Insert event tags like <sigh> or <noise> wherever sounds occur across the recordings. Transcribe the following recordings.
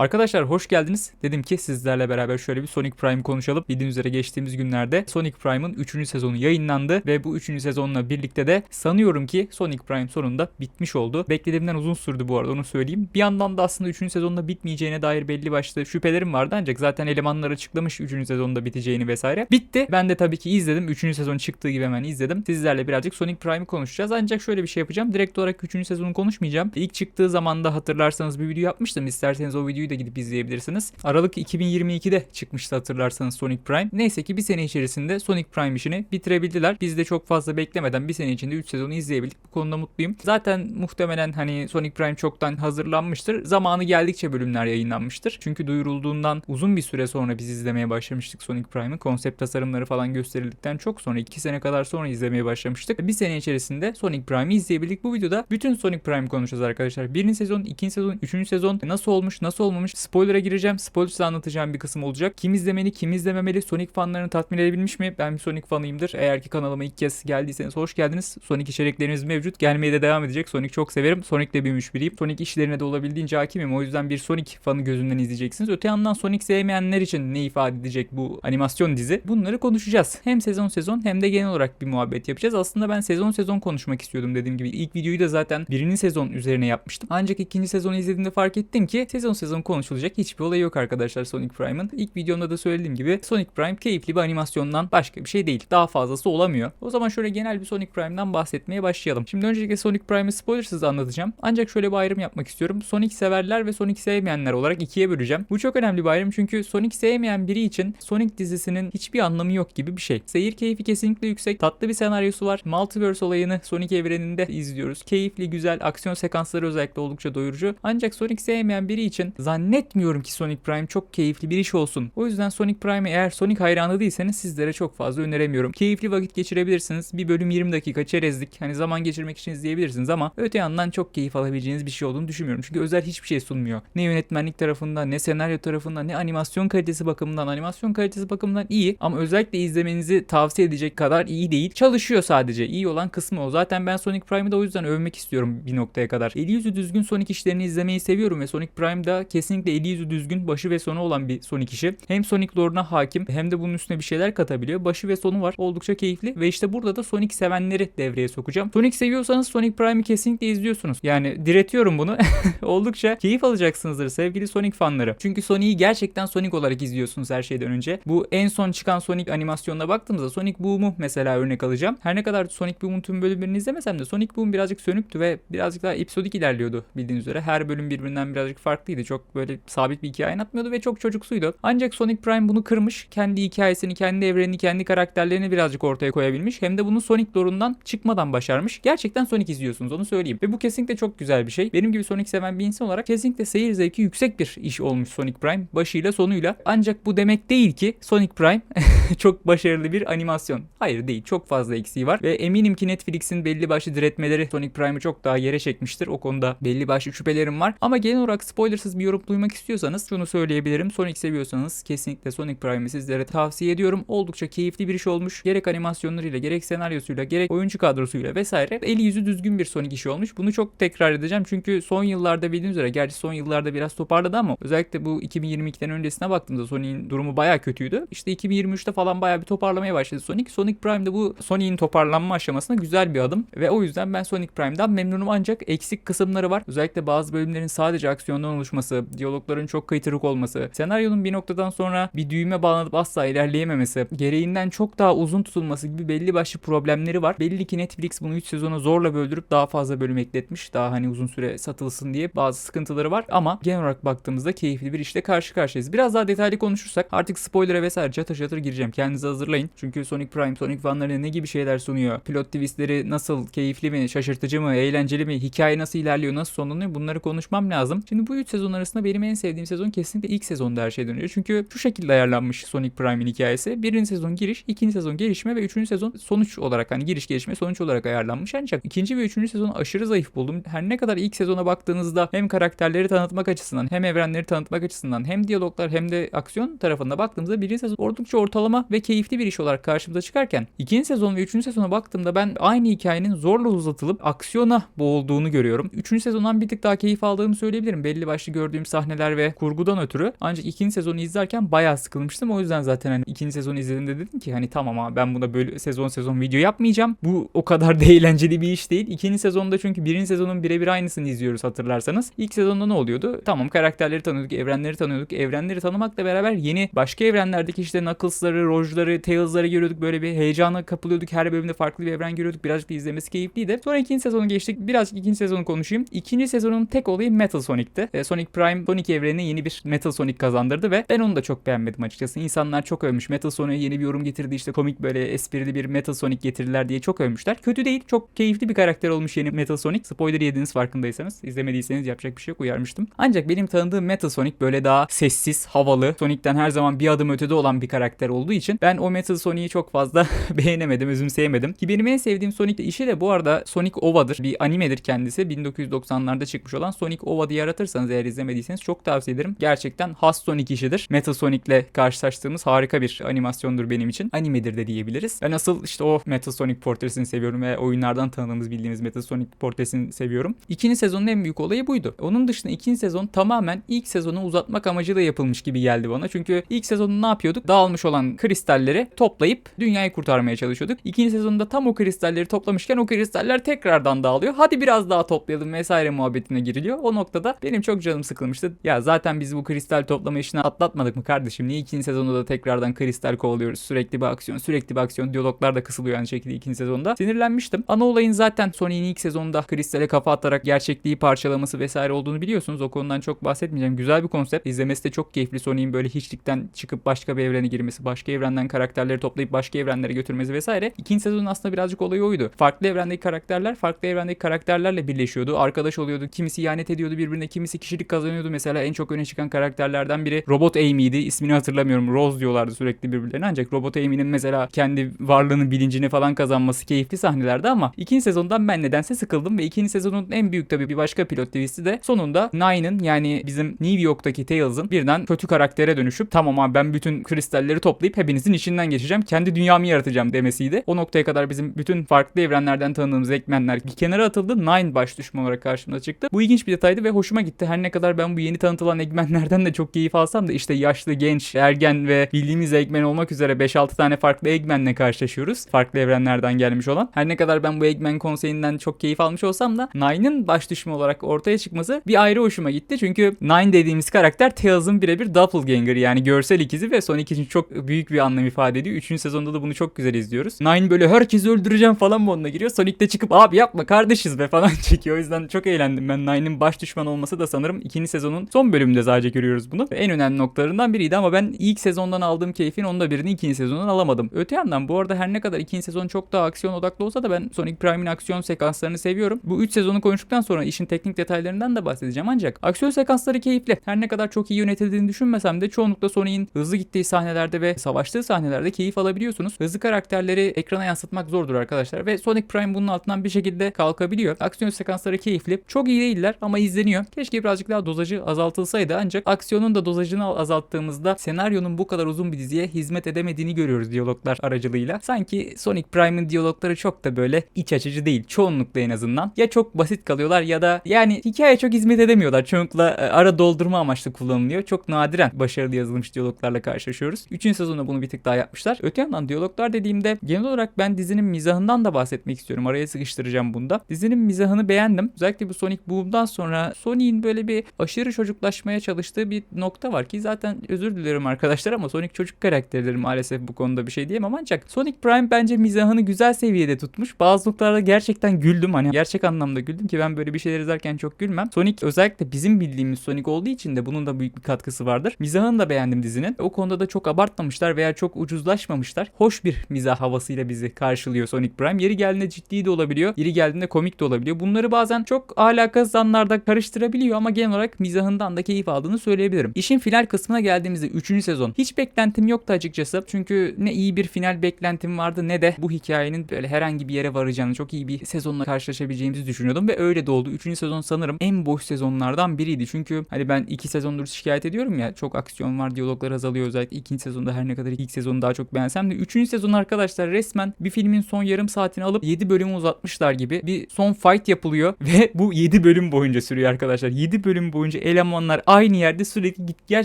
Arkadaşlar hoş geldiniz. Dedim ki sizlerle beraber şöyle bir Sonic Prime konuşalım. Bildiğiniz üzere geçtiğimiz günlerde Sonic Prime'ın 3. sezonu yayınlandı ve bu 3. sezonla birlikte de sanıyorum ki Sonic Prime sonunda bitmiş oldu. Beklediğimden uzun sürdü bu arada onu söyleyeyim. Bir yandan da aslında 3. sezonda bitmeyeceğine dair belli başlı şüphelerim vardı ancak zaten elemanlar açıklamış 3. sezonda biteceğini vesaire. Bitti. Ben de tabii ki izledim. 3. sezon çıktığı gibi hemen izledim. Sizlerle birazcık Sonic Prime'ı konuşacağız. Ancak şöyle bir şey yapacağım. Direkt olarak 3. sezonu konuşmayacağım. İlk çıktığı zaman hatırlarsanız bir video yapmıştım. İsterseniz o videoyu da gidip izleyebilirsiniz. Aralık 2022'de çıkmıştı hatırlarsanız Sonic Prime. Neyse ki bir sene içerisinde Sonic Prime işini bitirebildiler. Biz de çok fazla beklemeden bir sene içinde 3 sezonu izleyebildik. Bu konuda mutluyum. Zaten muhtemelen hani Sonic Prime çoktan hazırlanmıştır. Zamanı geldikçe bölümler yayınlanmıştır. Çünkü duyurulduğundan uzun bir süre sonra biz izlemeye başlamıştık Sonic Prime'ı. Konsept tasarımları falan gösterildikten çok sonra 2 sene kadar sonra izlemeye başlamıştık. Bir sene içerisinde Sonic Prime'ı izleyebildik. Bu videoda bütün Sonic Prime konuşacağız arkadaşlar. Birinci sezon, ikinci sezon, üçüncü sezon nasıl olmuş, nasıl olmamış. Spoiler'a gireceğim. Spoilers'ı anlatacağım bir kısım olacak. Kim izlemeli, kim izlememeli, Sonic fanlarını tatmin edebilmiş mi? Ben bir Sonic fanıyımdır. Eğer ki kanalıma ilk kez geldiyseniz hoş geldiniz. Sonic içeriklerimiz mevcut. Gelmeye de devam edecek. Sonic çok severim. Sonic'le büyümüş biriyim. Sonic işlerine de olabildiğince hakimim. O yüzden bir Sonic fanı gözünden izleyeceksiniz. Öte yandan Sonic sevmeyenler için ne ifade edecek bu animasyon dizi? Bunları konuşacağız. Hem sezon sezon hem de genel olarak bir muhabbet yapacağız. Aslında ben sezon sezon konuşmak istiyordum dediğim gibi. İlk videoyu da zaten birinci sezon üzerine yapmıştım. Ancak ikinci sezonu izlediğimde fark ettim ki sezon sezon konuşulacak hiçbir olay yok arkadaşlar Sonic Prime'ın. İlk videomda da söylediğim gibi Sonic Prime keyifli bir animasyondan başka bir şey değil. Daha fazlası olamıyor. O zaman şöyle genel bir Sonic Prime'dan bahsetmeye başlayalım. Şimdi öncelikle Sonic Prime'ı spoilersız anlatacağım. Ancak şöyle bir ayrım yapmak istiyorum. Sonic severler ve Sonic sevmeyenler olarak ikiye böleceğim. Bu çok önemli bir ayrım çünkü Sonic sevmeyen biri için Sonic dizisinin hiçbir anlamı yok gibi bir şey. Seyir keyfi kesinlikle yüksek. Tatlı bir senaryosu var. Multiverse olayını Sonic evreninde izliyoruz. Keyifli, güzel, aksiyon sekansları özellikle oldukça doyurucu. Ancak Sonic sevmeyen biri için zannetmiyorum ki Sonic Prime çok keyifli bir iş olsun. O yüzden Sonic Prime'ı eğer Sonic hayranı değilseniz sizlere çok fazla öneremiyorum. Keyifli vakit geçirebilirsiniz. Bir bölüm 20 dakika çerezlik. Hani zaman geçirmek için izleyebilirsiniz ama öte yandan çok keyif alabileceğiniz bir şey olduğunu düşünmüyorum. Çünkü özel hiçbir şey sunmuyor. Ne yönetmenlik tarafından, ne senaryo tarafından, ne animasyon kalitesi bakımından. Animasyon kalitesi bakımından iyi ama özellikle izlemenizi tavsiye edecek kadar iyi değil. Çalışıyor sadece. İyi olan kısmı o. Zaten ben Sonic Prime'ı da o yüzden övmek istiyorum bir noktaya kadar. Eli yüzü düzgün Sonic işlerini izlemeyi seviyorum ve Sonic Prime'da kesinlikle eli yüzü düzgün, başı ve sonu olan bir Sonic işi. Hem Sonic lore'una hakim hem de bunun üstüne bir şeyler katabiliyor. Başı ve sonu var. Oldukça keyifli ve işte burada da Sonic sevenleri devreye sokacağım. Sonic seviyorsanız Sonic Prime'ı kesinlikle izliyorsunuz. Yani diretiyorum bunu. <laughs> Oldukça keyif alacaksınızdır sevgili Sonic fanları. Çünkü Sonic'i gerçekten Sonic olarak izliyorsunuz her şeyden önce. Bu en son çıkan Sonic animasyonuna baktığımızda Sonic Boom'u mesela örnek alacağım. Her ne kadar Sonic Boom'un tüm bölümlerini izlemesem de Sonic Boom birazcık sönüktü ve birazcık daha episodik ilerliyordu bildiğiniz üzere. Her bölüm birbirinden birazcık farklıydı. Çok böyle sabit bir hikaye anlatmıyordu ve çok çocuksuydu. Ancak Sonic Prime bunu kırmış. Kendi hikayesini, kendi evrenini, kendi karakterlerini birazcık ortaya koyabilmiş. Hem de bunu Sonic lore'undan çıkmadan başarmış. Gerçekten Sonic izliyorsunuz onu söyleyeyim. Ve bu kesinlikle çok güzel bir şey. Benim gibi Sonic seven bir insan olarak kesinlikle seyir zevki yüksek bir iş olmuş Sonic Prime. Başıyla sonuyla. Ancak bu demek değil ki Sonic Prime <laughs> çok başarılı bir animasyon. Hayır değil. Çok fazla eksiği var. Ve eminim ki Netflix'in belli başlı diretmeleri Sonic Prime'ı çok daha yere çekmiştir. O konuda belli başlı şüphelerim var. Ama genel olarak spoilersız bir yorum duymak istiyorsanız şunu söyleyebilirim. Sonic seviyorsanız kesinlikle Sonic Prime'ı sizlere tavsiye ediyorum. Oldukça keyifli bir iş olmuş. Gerek animasyonlarıyla, gerek senaryosuyla, gerek oyuncu kadrosuyla vesaire eli yüzü düzgün bir Sonic işi olmuş. Bunu çok tekrar edeceğim. Çünkü son yıllarda bildiğiniz üzere gerçi son yıllarda biraz toparladı ama özellikle bu 2022'den öncesine baktığımda Sonic'in durumu baya kötüydü. İşte 2023'te falan baya bir toparlamaya başladı Sonic. Sonic Prime'de bu Sonic'in toparlanma aşamasında güzel bir adım ve o yüzden ben Sonic Prime'dan memnunum ancak eksik kısımları var. Özellikle bazı bölümlerin sadece aksiyondan oluşması, diyalogların çok kıytırık olması, senaryonun bir noktadan sonra bir düğme bağlanıp asla ilerleyememesi, gereğinden çok daha uzun tutulması gibi belli başlı problemleri var. Belli ki Netflix bunu 3 sezona zorla böldürüp daha fazla bölüm ekletmiş. Daha hani uzun süre satılsın diye bazı sıkıntıları var ama genel olarak baktığımızda keyifli bir işle karşı karşıyayız. Biraz daha detaylı konuşursak artık spoiler'a vesaire çatır çatır gireceğim. Kendinizi hazırlayın. Çünkü Sonic Prime, Sonic fanlarına ne gibi şeyler sunuyor? Pilot twistleri nasıl? Keyifli mi? Şaşırtıcı mı? Eğlenceli mi? Hikaye nasıl ilerliyor? Nasıl sonlanıyor? Bunları konuşmam lazım. Şimdi bu 3 sezon arasında benim en sevdiğim sezon kesinlikle ilk sezonda her şeyden önce. Çünkü şu şekilde ayarlanmış Sonic Prime'in hikayesi. Birinci sezon giriş, ikinci sezon gelişme ve üçüncü sezon sonuç olarak hani giriş gelişme sonuç olarak ayarlanmış. Ancak ikinci ve üçüncü sezonu aşırı zayıf buldum. Her ne kadar ilk sezona baktığınızda hem karakterleri tanıtmak açısından hem evrenleri tanıtmak açısından hem diyaloglar hem de aksiyon tarafında baktığımızda birinci sezon oldukça ortalama ve keyifli bir iş olarak karşımıza çıkarken ikinci sezon ve üçüncü sezona baktığımda ben aynı hikayenin zorla uzatılıp aksiyona boğulduğunu görüyorum. Üçüncü sezondan bir tık daha keyif aldığımı söyleyebilirim. Belli başlı gördüğüm sahneler ve kurgudan ötürü. Ancak ikinci sezonu izlerken bayağı sıkılmıştım. O yüzden zaten hani ikinci sezonu izlediğimde dedim ki hani tamam abi ben buna böyle sezon sezon video yapmayacağım. Bu o kadar da <laughs> eğlenceli bir iş değil. İkinci sezonda çünkü birinci sezonun birebir aynısını izliyoruz hatırlarsanız. İlk sezonda ne oluyordu? Tamam karakterleri tanıyorduk, evrenleri tanıyorduk. Evrenleri tanımakla beraber yeni başka evrenlerdeki işte Knuckles'ları, Rogue'ları, Tails'ları görüyorduk. Böyle bir heyecana kapılıyorduk. Her bölümde farklı bir evren görüyorduk. Birazcık da izlemesi keyifliydi. Sonra ikinci sezonu geçtik. Birazcık ikinci sezonu konuşayım. İkinci sezonun tek olayı Metal Sonic'ti. E, Sonic Prime Sonic evrenine yeni bir Metal Sonic kazandırdı ve ben onu da çok beğenmedim açıkçası. İnsanlar çok övmüş. Metal Sonic'e yeni bir yorum getirdi. İşte komik böyle esprili bir Metal Sonic getirdiler diye çok övmüşler. Kötü değil. Çok keyifli bir karakter olmuş yeni Metal Sonic. Spoiler yediniz farkındaysanız. İzlemediyseniz yapacak bir şey yok uyarmıştım. Ancak benim tanıdığım Metal Sonic böyle daha sessiz, havalı. Sonic'ten her zaman bir adım ötede olan bir karakter olduğu için ben o Metal Sonic'i çok fazla <laughs> beğenemedim, özümseyemedim. Ki benim en sevdiğim Sonic işi de bu arada Sonic Ova'dır. Bir animedir kendisi. 1990'larda çıkmış olan Sonic Ova diye aratırsanız eğer izlemediyseniz çok tavsiye ederim. Gerçekten has Sonic işidir. Metal Sonic'le karşılaştığımız harika bir animasyondur benim için. Animedir de diyebiliriz. Ben asıl işte o Metal Sonic portresini seviyorum ve oyunlardan tanıdığımız bildiğimiz Metal Sonic portresini seviyorum. İkinci sezonun en büyük olayı buydu. Onun dışında ikinci sezon tamamen ilk sezonu uzatmak amacıyla yapılmış gibi geldi bana. Çünkü ilk sezonda ne yapıyorduk? Dağılmış olan kristalleri toplayıp dünyayı kurtarmaya çalışıyorduk. İkinci sezonda tam o kristalleri toplamışken o kristaller tekrardan dağılıyor. Hadi biraz daha toplayalım vesaire muhabbetine giriliyor. O noktada benim çok canım sıkılmıştı. Ya zaten biz bu kristal toplama işini atlatmadık mı kardeşim? Niye ikinci sezonda da tekrardan kristal kovalıyoruz? Sürekli bir aksiyon, sürekli bir aksiyon. Diyaloglar da kısılıyor aynı şekilde ikinci sezonda. Sinirlenmiştim. Ana olayın zaten Sonic'in ilk sezonda kristale kafa atarak gerçekliği parçalaması vesaire olduğunu biliyorsunuz. O konudan çok bahsetmeyeceğim. Güzel bir konsept. İzlemesi de çok keyifli. Sonic'in böyle hiçlikten çıkıp başka bir evrene girmesi, başka evrenden karakterleri toplayıp başka evrenlere götürmesi vesaire. İkinci sezonun aslında birazcık olayı oydu. Farklı evrendeki karakterler farklı evrendeki karakterlerle birleşiyordu. Arkadaş oluyordu. Kimisi ihanet ediyordu birbirine, kimisi kişilik kazanıyordu. Mesela en çok öne çıkan karakterlerden biri Robot Amy'ydi. İsmini hatırlamıyorum. Rose diyorlardı sürekli birbirlerine. Ancak Robot Amy'nin mesela kendi varlığının bilincini falan kazanması keyifli sahnelerdi ama ikinci sezondan ben nedense sıkıldım ve ikinci sezonun en büyük tabii bir başka pilot twist'i de sonunda Nine'ın yani bizim New York'taki Tails'ın birden kötü karaktere dönüşüp tamam abi ben bütün kristalleri toplayıp hepinizin içinden geçeceğim. Kendi dünyamı yaratacağım demesiydi. O noktaya kadar bizim bütün farklı evrenlerden tanıdığımız Eggman'ler bir kenara atıldı. Nine baş düşman olarak karşımıza çıktı. Bu ilginç bir detaydı ve hoşuma gitti. Her ne kadar ben bu yeni tanıtılan Eggman'lerden de çok keyif alsam da işte yaşlı, genç, ergen ve bildiğimiz Eggman olmak üzere 5-6 tane farklı Eggman'le karşılaşıyoruz. Farklı evrenlerden gelmiş olan. Her ne kadar ben bu Eggman konseyinden çok keyif almış olsam da Nine'ın baş düşman olarak ortaya çıkması bir ayrı hoşuma gitti. Çünkü Nine dediğimiz karakter Tails'ın birebir doppelganger yani görsel ikizi ve Sonic için çok büyük bir anlam ifade ediyor. Üçüncü sezonda da bunu çok güzel izliyoruz. Nine böyle herkesi öldüreceğim falan moduna giriyor. Sonic de çıkıp abi yapma kardeşiz be falan <laughs> çekiyor. O yüzden çok eğlendim ben. Nine'ın baş düşman olması da sanırım ikinci sezonun son bölümünde sadece görüyoruz bunu. En önemli noktalarından biriydi ama ben ilk sezondan aldığım keyfin onda birini ikinci sezondan alamadım. Öte yandan bu arada her ne kadar ikinci sezon çok daha aksiyon odaklı olsa da ben Sonic Prime'in aksiyon sekanslarını seviyorum. Bu 3 sezonu konuştuktan sonra işin teknik detaylarından da bahsedeceğim ancak aksiyon sekansları keyifli. Her ne kadar çok iyi yönetildiğini düşünmesem de çoğunlukla Sonic'in hızlı gittiği sahnelerde ve savaştığı sahnelerde keyif alabiliyorsunuz. Hızlı karakterleri ekrana yansıtmak zordur arkadaşlar ve Sonic Prime bunun altından bir şekilde kalkabiliyor. Aksiyon sekansları keyifli. Çok iyi değiller ama izleniyor. Keşke birazcık daha dozajı azaltılsaydı ancak aksiyonun da dozajını azalttığımızda senaryonun bu kadar uzun bir diziye hizmet edemediğini görüyoruz diyaloglar aracılığıyla. Sanki Sonic Prime'ın diyalogları çok da böyle iç açıcı değil. Çoğunlukla en azından. Ya çok basit kalıyorlar ya da yani hikaye çok hizmet edemiyorlar. Çoğunlukla e, ara doldurma amaçlı kullanılıyor. Çok nadiren başarılı yazılmış diyaloglarla karşılaşıyoruz. Üçüncü sezonda bunu bir tık daha yapmışlar. Öte yandan diyaloglar dediğimde genel olarak ben dizinin mizahından da bahsetmek istiyorum. Araya sıkıştıracağım bunda. Dizinin mizahını beğendim. Özellikle bu Sonic Boom'dan sonra Sonic'in böyle bir aşırı çocuklaşmaya çalıştığı bir nokta var ki zaten özür dilerim arkadaşlar ama Sonic çocuk karakteridir maalesef bu konuda bir şey diyemem ancak Sonic Prime bence mizahını güzel seviyede tutmuş. Bazı noktalarda gerçekten güldüm hani gerçek anlamda güldüm ki ben böyle bir şeyler izlerken çok gülmem. Sonic özellikle bizim bildiğimiz Sonic olduğu için de bunun da büyük bir katkısı vardır. Mizahını da beğendim dizinin. O konuda da çok abartmamışlar veya çok ucuzlaşmamışlar. Hoş bir mizah havasıyla bizi karşılıyor Sonic Prime. Yeri geldiğinde ciddi de olabiliyor. Yeri geldiğinde komik de olabiliyor. Bunları bazen çok alakasız anlarda karıştırabiliyor ama genel olarak mizahından da keyif aldığını söyleyebilirim. İşin final kısmına geldiğimizde 3. sezon. Hiç beklentim yoktu açıkçası. Çünkü ne iyi bir final beklentim vardı ne de bu hikayenin böyle herhangi bir yere varacağını çok iyi bir sezonla karşılaşabileceğimizi düşünüyordum ve öyle de oldu. 3. sezon sanırım en boş sezonlardan biriydi. Çünkü hani ben 2 sezondur şikayet ediyorum ya çok aksiyon var, diyaloglar azalıyor özellikle ikinci sezonda her ne kadar ilk sezonu daha çok beğensem de 3. sezon arkadaşlar resmen bir filmin son yarım saatini alıp 7 bölümü uzatmışlar gibi bir son fight yapılıyor <laughs> ve bu 7 bölüm boyunca sürüyor arkadaşlar. 7 bölüm boyunca elemanlar aynı yerde sürekli git gel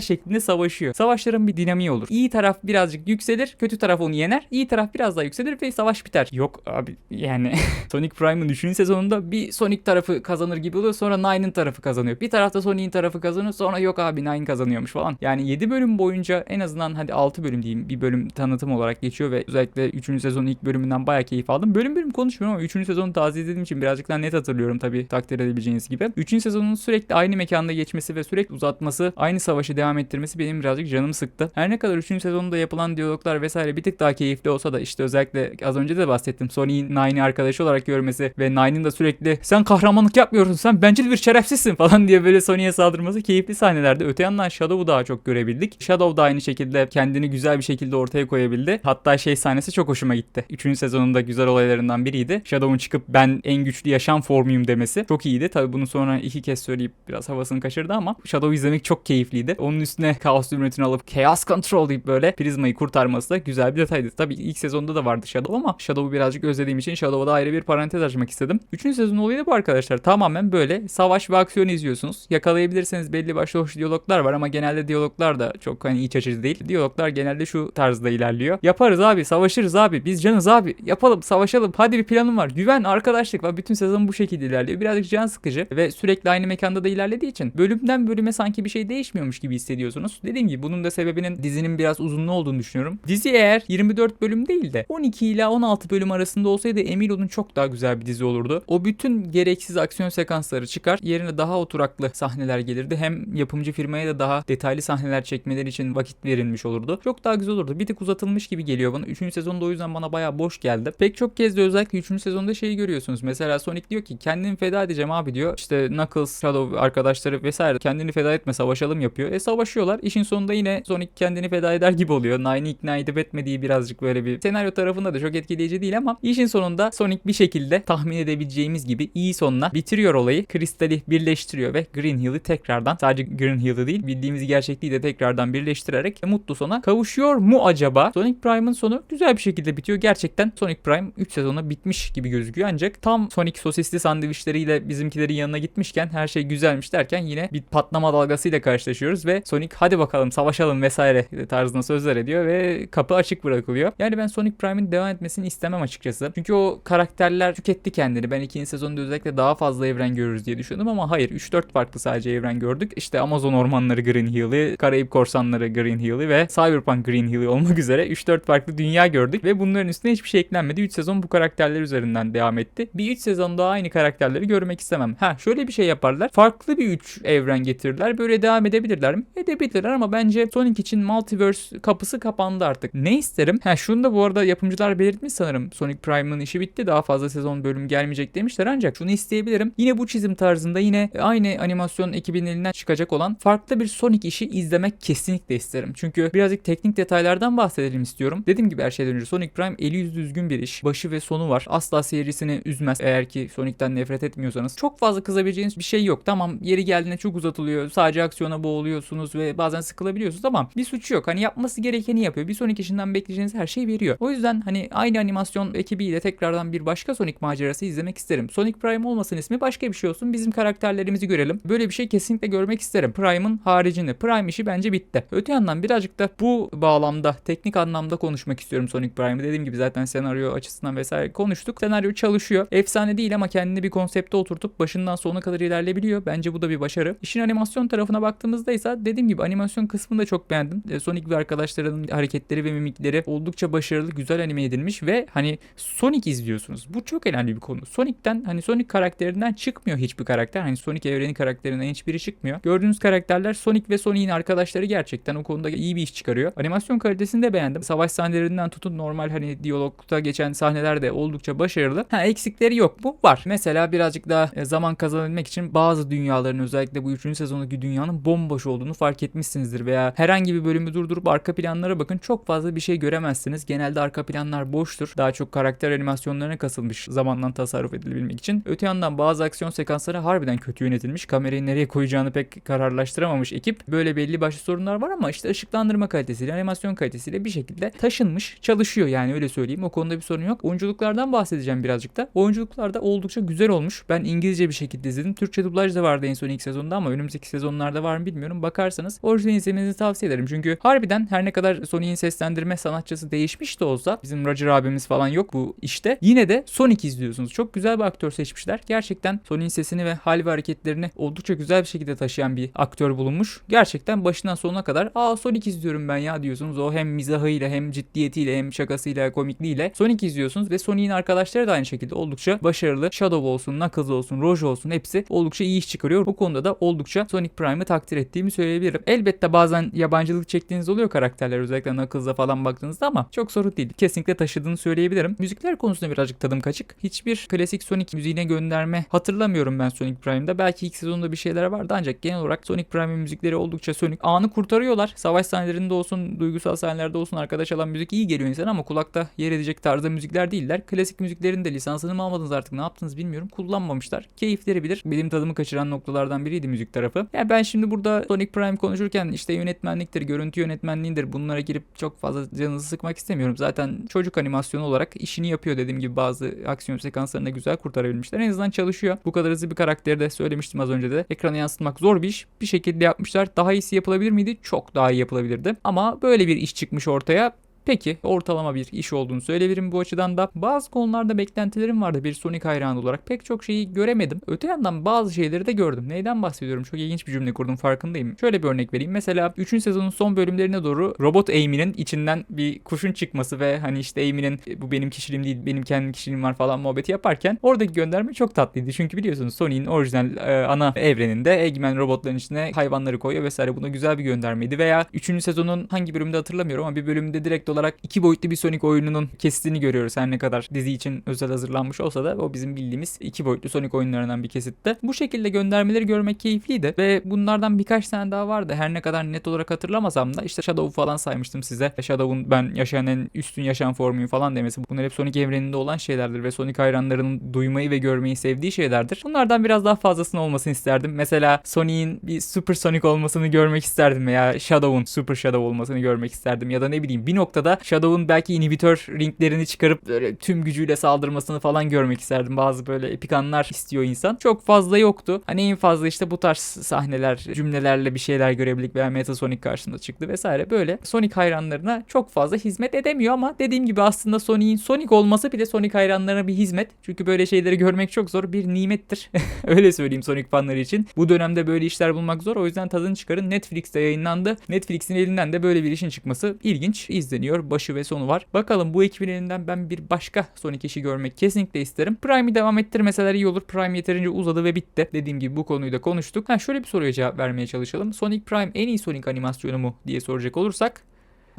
şeklinde savaşıyor. Savaşların bir dinamiği olur. İyi taraf birazcık yükselir, kötü taraf onu yener. İyi taraf biraz daha yükselir ve savaş biter. Yok abi yani <laughs> Sonic Prime'ın 3. sezonunda bir Sonic tarafı kazanır gibi oluyor. Sonra Nine'ın tarafı kazanıyor. Bir tarafta Sonic'in tarafı kazanıyor. Sonra yok abi Nine kazanıyormuş falan. Yani 7 bölüm boyunca en azından hadi 6 bölüm diyeyim bir bölüm tanıtım olarak geçiyor ve özellikle 3. sezonun ilk bölümünden bayağı keyif aldım. Bölüm bölüm konuşmuyorum ama 3. sezonu taze izlediğim için birazcık daha net hatırlıyorum tabii takdir edebileceğiniz gibi. 3. sezonun sürekli aynı mekanda geçmesi ve sürekli uzatması, aynı savaşı devam ettirmesi benim birazcık canımı sıktı. Her ne kadar 3. sezonda yapılan diyaloglar vesaire bir tık daha keyifli olsa da işte özellikle az önce de bahsettim. Sony'in Nine'i arkadaşı olarak görmesi ve Nine'in de sürekli sen kahramanlık yapmıyorsun sen bencil bir şerefsizsin <laughs> falan diye böyle Sony'ye saldırması keyifli sahnelerde. Öte yandan Shadow'u daha çok görebildik. Shadow da aynı şekilde kendini güzel bir şekilde ortaya koyabildi. Hatta şey sahnesi çok hoşuma gitti. 3. sezonunda güzel olaylarından biriydi. Shadow'un çıkıp ben en güçlü yaşam formuyum demesi çok iyiydi. Tabi bunu sonra iki kez söyleyip biraz havasını kaçırdı ama Shadow izlemek çok keyifliydi. Onun üstüne Chaos Zümrüt'ünü alıp Chaos Control deyip böyle Prisma'yı kurtarması da güzel bir detaydı. Tabi ilk sezonda da vardı Shadow ama Shadow'u birazcık özlediğim için Shadow'a da ayrı bir parantez açmak istedim. Üçüncü sezon olayı da bu arkadaşlar. Tamamen böyle savaş ve aksiyon izliyorsunuz. Yakalayabilirseniz belli başlı hoş diyaloglar var ama genelde diyaloglar da çok hani iç açıcı değil. Diyaloglar genelde şu tarzda ilerliyor. Yaparız abi, savaşırız abi, biz canız abi, yapalım, savaşalım, hadi bir planım var. Güven, arkadaşlık var. Bütün sezon bu şekilde ilerliyor. Birazcık can sıkıcı ve sürekli aynı mekanda da ilerlediği için bölümden bölüme sanki bir şey değişmiyormuş gibi hissediyorsunuz. Dediğim gibi bunun da sebebinin dizinin biraz uzunluğu olduğunu düşünüyorum. Dizi eğer 24 bölüm değil de 12 ila 16 bölüm arasında olsaydı emin olun çok daha güzel bir dizi olurdu. O bütün gereksiz aksiyon sekansları çıkar. Yerine daha oturaklı sahneler gelirdi. Hem yapımcı firmaya da daha detaylı sahneler çekmeleri için vakit verilmiş olurdu. Çok daha güzel olurdu. Bir tık uzatılmış gibi geliyor bana. 3. sezonda o yüzden bana bayağı boş geldi. Pek çok kez de özellikle 3. sezonda şeyi görüyorsunuz. Mesela Sonic diyor ki kendimi feda edeceğim abi diyor. İşte Knuckles, Shadow arkadaşları vesaire kendini feda etme savaşalım yapıyor. E savaşıyorlar. İşin sonunda yine Sonic kendini feda eder gibi oluyor. Nine'i ikna edip etmediği birazcık böyle bir senaryo tarafında da çok etkileyici değil ama işin sonunda Sonic bir şekilde tahmin edebileceğimiz gibi iyi sonuna bitiriyor olayı. Kristali birleştiriyor ve Green Hill'i tekrardan sadece Green Hill'ı değil bildiğimiz gerçekliği de tekrardan birleştirerek mutlu sona kavuşuyor mu acaba? Sonic Prime'ın sonu güzel bir şekilde bitiyor. Gerçekten Sonic Prime 3 sezona bitmiş gibi gözüküyor ancak tam Sonic sosisli sandviçleriyle bizimkilerin yanına gitmişken her şey güzelmiş derken yine bir patlama dalgasıyla karşılaşıyoruz ve Sonic hadi bakalım savaşalım vesaire tarzında sözler ediyor ve kapı açık bırakılıyor. Yani ben Sonic Prime'in devam etmesini istemem açıkçası. Çünkü o karakterler tüketti kendini. Ben ikinci sezonda özellikle daha fazla evren görürüz diye düşündüm ama hayır 3-4 farklı sadece evren gördük. İşte Amazon ormanları Green Hill'i, Karayip korsanları Green Hill'i ve Cyberpunk Green Hill'i olmak üzere 3-4 farklı dünya gördük ve bunların üstüne hiçbir şey eklenmedi. 3 sezon bu karakterler üzerinden devam etti. Bir 3 sezon daha aynı karakterleri görmek istemem. Ha şöyle bir şey yaparlar. Farklı bir 3 evren getirirler. Böyle devam edebilirler mi? Edebilirler ama bence Sonic için multiverse kapısı kapandı artık. Ne isterim? Ha şunu da bu arada yapımcılar belirtmiş sanırım. Sonic Prime'ın işi bitti. Daha fazla sezon bölüm gelmeyecek demişler ancak şunu isteyebilirim. Yine bu çizim tarzında yine aynı animasyon ekibinin elinden çıkacak olan farklı bir Sonic işi izlemek kesinlikle isterim. Çünkü birazcık teknik detaylardan bahsedelim istiyorum. Dediğim gibi her şeyden önce Sonic Prime eli yüzü düzgün bir iş. Başı ve sonu var. Asla serisini üzmez eğer ki Sonic'ten nefret etmiyorsanız. Çok fazla kızabileceğiniz bir şey yok. Tamam yeri geldiğinde çok uzatılıyor. Sadece aksiyona boğuluyorsunuz ve bazen sıkılabiliyorsunuz ama bir suçu yok. Hani yapması gerekeni yapıyor. Bir Sonic işinden bekleyeceğiniz her şeyi veriyor. O yüzden hani aynı animasyon ekibiyle tekrardan bir başka Sonic macerası izlemek isterim. Sonic Prime olmasın ismi başka bir şey olsun. Bizim karakterlerimizi görelim. Böyle bir şey kesinlikle görmek isterim. Prime'ın haricinde. Prime işi bence bitti. Öte yandan birazcık da bu bağlamda teknik anlamda konuşmak istiyorum Sonic Prime'ı. Dediğim gibi zaten senaryo açısından vesaire konuştuk. Senaryo çalışıyor. Efsane değil ama kendini bir konsepte oturtup başından sonuna kadar ilerleyebiliyor. Bence bu da bir başarı. İşin animasyon tarafına baktığımızda ise dediğim gibi animasyon kısmını da çok beğendim. E, Sonic ve arkadaşlarının hareketleri ve mimikleri oldukça başarılı, güzel anime edilmiş ve hani Sonic izliyorsunuz. Bu çok önemli bir konu. Sonic'ten hani Sonic karakterinden çıkmıyor hiçbir karakter. Hani Sonic evreni karakterinden hiçbiri çıkmıyor. Gördüğünüz karakterler Sonic ve Sonic'in arkadaşları gerçekten o konuda iyi bir iş çıkarıyor. Animasyon kalitesini de beğendim. Savaş sahnelerinden tutun normal hani diyalogta geçen sahneler de oldukça başarılı. Ha eksikleri yok mu? Var. Mesela birazcık daha e, zaman kazanabilmek için bazı dünyaların özellikle bu 3. sezondaki dünyanın bomboş olduğunu fark etmişsinizdir veya herhangi bir bölümü durdurup arka planlara bakın çok fazla bir şey göremezsiniz. Genelde arka planlar boştur. Daha çok karakter animasyonlarına kasılmış zamandan tasarruf edilebilmek için. Öte yandan bazı aksiyon sekansları harbiden kötü yönetilmiş. Kamerayı nereye koyacağını pek kararlaştıramamış ekip. Böyle belli başlı sorunlar var ama işte ışıklandırma kalitesiyle, animasyon kalitesiyle bir şekilde taşınmış, çalışıyor yani öyle söyleyeyim. O konuda bir sorun yok. Oyunculuklardan bahsedeceğim birazcık da. Oyunculuklar da oldukça güzel olmuş. Ben İngilizce bir şekilde izledim. Türkçe dublaj da vardı en son ilk sezonda ama önümüzdeki sezonlarda var mı bilmiyorum. Bakarsanız orijinal izlemenizi tavsiye ederim. Çünkü harbiden her ne kadar Sony'in seslendirme sanatçısı değişmiş de olsa bizim Roger abimiz falan yok bu işte. Yine de Sonic izliyorsunuz. Çok güzel bir aktör seçmişler. Gerçekten Sony'in sesini ve hal ve hareketlerini oldukça güzel bir şekilde taşıyan bir aktör bulunmuş. Gerçekten başından sonuna kadar aa Sonic izliyorum ben ya diyorsunuz. O hem mizahıyla hem ciddiyetiyle hem şakasıyla komikliğiyle Sonic izliyorsunuz ve Sonic'in arkadaşları da aynı şekilde oldukça başarılı. Shadow olsun, Knuckles olsun, Rouge olsun hepsi oldukça iyi iş çıkarıyor. Bu konuda da oldukça Sonic Prime'ı takdir ettiğimi söyleyebilirim. Elbette bazen yabancılık çektiğiniz oluyor karakterler özellikle Knuckles'a falan baktığınızda ama çok sorun değil. Kesinlikle taşıdığını söyleyebilirim. Müzikler konusunda birazcık tadım kaçık. Hiçbir klasik Sonic müziğine gönderme hatırlamıyorum ben Sonic Prime'da. Belki ilk sezonda bir şeyler vardı ancak genel olarak Sonic Prime'in müzikleri oldukça Sonic. Anı kurtarıyorlar. Savaş sahnelerinde olsun, duygusal sahnelerde olsun arkadaş alan müzik iyi geliyor insana ama kulakta yer edecek tarzda müzikler değiller. Klasik müziklerin de lisansını mı almadınız artık ne yaptınız bilmiyorum. Kullanmamışlar. Keyifleri bilir. Benim tadımı kaçıran noktalardan biriydi müzik tarafı. Ya ben şimdi burada Sonic Prime konuşurken işte yönetmenliktir, görüntü yönetmenliğidir bunlara girip çok fazla canınızı sıkmak istemiyorum. Zaten çocuk animasyonu olarak işini yapıyor dediğim gibi bazı aksiyon sekanslarını da güzel kurtarabilmişler. En azından çalışıyor. Bu kadar hızlı bir karakteri de söylemiştim az önce de. Ekrana yansıtmak zor bir iş. Bir şekilde yapmışlar. Daha iyisi yapılabilir miydi? Çok daha iyi yapılabilirdi. Ama böyle bir iş çıkmış ortaya. Peki ortalama bir iş olduğunu söyleyebilirim bu açıdan da. Bazı konularda beklentilerim vardı bir Sonic hayranı olarak. Pek çok şeyi göremedim. Öte yandan bazı şeyleri de gördüm. Neyden bahsediyorum? Çok ilginç bir cümle kurdum farkındayım. Şöyle bir örnek vereyim. Mesela 3. sezonun son bölümlerine doğru robot Amy'nin içinden bir kuşun çıkması ve hani işte Amy'nin bu benim kişiliğim değil benim kendi kişiliğim var falan muhabbeti yaparken oradaki gönderme çok tatlıydı. Çünkü biliyorsunuz Sonic'in orijinal e, ana evreninde Eggman robotların içine hayvanları koyuyor vesaire. Buna güzel bir göndermeydi. Veya 3. sezonun hangi bölümde hatırlamıyorum ama bir bölümde direkt olarak iki boyutlu bir Sonic oyununun kesitini görüyoruz. Her ne kadar dizi için özel hazırlanmış olsa da o bizim bildiğimiz iki boyutlu Sonic oyunlarından bir kesitte. Bu şekilde göndermeleri görmek keyifliydi ve bunlardan birkaç tane daha vardı. Her ne kadar net olarak hatırlamasam da işte Shadow'u falan saymıştım size. Shadow'un ben yaşayan en üstün yaşam formuyum falan demesi. Bunlar hep Sonic evreninde olan şeylerdir ve Sonic hayranlarının duymayı ve görmeyi sevdiği şeylerdir. Bunlardan biraz daha fazlasının olmasını isterdim. Mesela Sonic'in bir Super Sonic olmasını görmek isterdim veya Shadow'un Super Shadow olmasını görmek isterdim ya da ne bileyim bir noktada Shadow'un belki inhibitör ringlerini çıkarıp böyle tüm gücüyle saldırmasını falan görmek isterdim. Bazı böyle epik anlar istiyor insan. Çok fazla yoktu. Hani en fazla işte bu tarz sahneler, cümlelerle bir şeyler görebildik veya Metasonic karşısında çıktı vesaire. Böyle Sonic hayranlarına çok fazla hizmet edemiyor ama dediğim gibi aslında Sonic'in Sonic olması bile Sonic hayranlarına bir hizmet. Çünkü böyle şeyleri görmek çok zor. Bir nimettir. <laughs> Öyle söyleyeyim Sonic fanları için. Bu dönemde böyle işler bulmak zor. O yüzden tadını çıkarın. Netflix'te yayınlandı. Netflix'in elinden de böyle bir işin çıkması ilginç. izleniyor. Başı ve sonu var. Bakalım bu ekibin elinden ben bir başka Sonic işi görmek kesinlikle isterim. Prime'i devam ettirmeseler iyi olur. Prime yeterince uzadı ve bitti. Dediğim gibi bu konuyu da konuştuk. Ha şöyle bir soruya cevap vermeye çalışalım. Sonic Prime en iyi Sonic animasyonu mu diye soracak olursak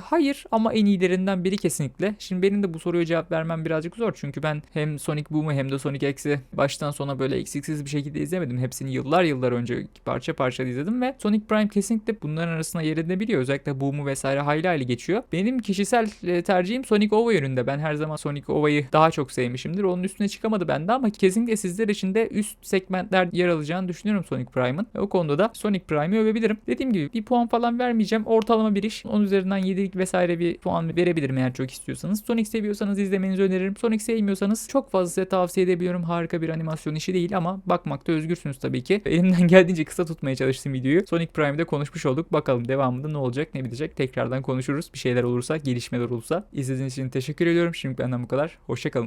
Hayır ama en iyilerinden biri kesinlikle. Şimdi benim de bu soruya cevap vermem birazcık zor. Çünkü ben hem Sonic Boom'u hem de Sonic X'i baştan sona böyle eksiksiz bir şekilde izlemedim. Hepsini yıllar yıllar önce parça parça izledim ve Sonic Prime kesinlikle bunların arasında yer edinebiliyor. Özellikle Boom'u vesaire hayli hayli geçiyor. Benim kişisel e, tercihim Sonic OVA yönünde. Ben her zaman Sonic OVA'yı daha çok sevmişimdir. Onun üstüne çıkamadı bende ama kesinlikle sizler için de üst segmentler yer alacağını düşünüyorum Sonic Prime'ın. O konuda da Sonic Prime'i övebilirim. Dediğim gibi bir puan falan vermeyeceğim. Ortalama bir iş. Onun üzerinden 7 vesaire bir puan verebilirim eğer çok istiyorsanız. Sonic seviyorsanız izlemenizi öneririm. Sonic sevmiyorsanız çok fazla size tavsiye edebiliyorum. Harika bir animasyon işi değil ama bakmakta özgürsünüz tabii ki. <laughs> Elimden geldiğince kısa tutmaya çalıştım videoyu. Sonic Prime'de konuşmuş olduk. Bakalım devamında ne olacak ne bitecek. Tekrardan konuşuruz. Bir şeyler olursa, gelişmeler olursa. İzlediğiniz için teşekkür ediyorum. Şimdi benden bu kadar. Hoşçakalın.